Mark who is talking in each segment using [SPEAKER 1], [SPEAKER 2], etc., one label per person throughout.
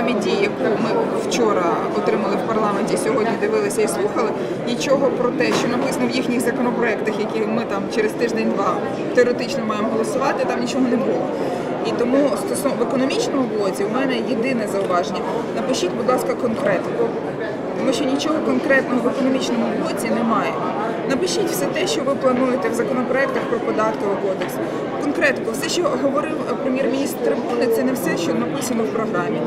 [SPEAKER 1] дій, яку ми вчора отримали в парламенті, сьогодні дивилися і слухали, нічого про те, що написано в їхніх законопроектах, які ми там через тиждень-два теоретично маємо голосувати, там нічого не було. І тому стосовно в економічному блоці у мене єдине зауваження. Напишіть, будь ласка, конкретику. Тому що нічого конкретного в економічному блоці немає. Напишіть все те, що ви плануєте в законопроектах про податковий кодекс. Конкретику, все, що говорив прем'єр-міністр трибуни, це не все, що написано в програмі.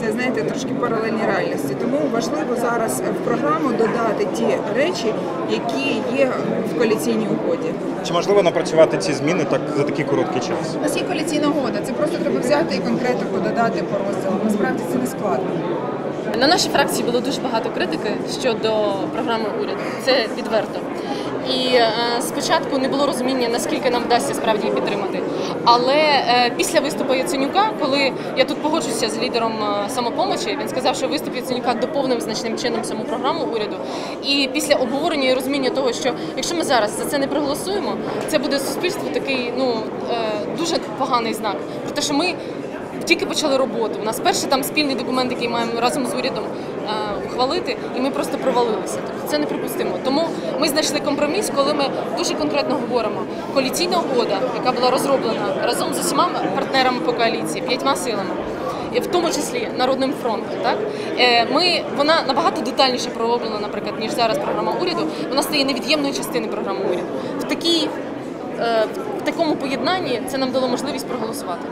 [SPEAKER 1] Це знаєте трошки паралельні реальності. Тому важливо зараз в програму додати ті речі, які є в коаліційній угоді.
[SPEAKER 2] Чи можливо напрацювати ці зміни так за такий короткий час?
[SPEAKER 1] У нас є коаліційна угода. Це просто треба взяти і конкретику додати по розділам. Насправді це не складно.
[SPEAKER 3] На нашій фракції було дуже багато критики щодо програми уряду. Це відверто. І е, спочатку не було розуміння, наскільки нам вдасться справді її підтримати. Але е, після виступу Яценюка, коли я тут погоджуся з лідером е, самопомочі, він сказав, що виступ Яценюка доповнив значним чином саму програму уряду. І після обговорення і розуміння того, що якщо ми зараз за це не проголосуємо, це буде суспільству такий ну е, дуже поганий знак. Про те, що ми тільки почали роботу. У нас перший там спільний документ, який маємо разом з урядом ухвалити, і ми просто провалилися. Тобто це неприпустимо. Тому знайшли компроміс, коли ми дуже конкретно говоримо. Коаліційна угода, яка була розроблена разом з усіма партнерами по коаліції, п'ятьма силами. В тому числі народним фронтом, так Е, ми вона набагато детальніше пророблена, наприклад, ніж зараз програма уряду. Вона стає невід'ємною частиною програми уряду. В такій е, в такому поєднанні це нам дало можливість проголосувати.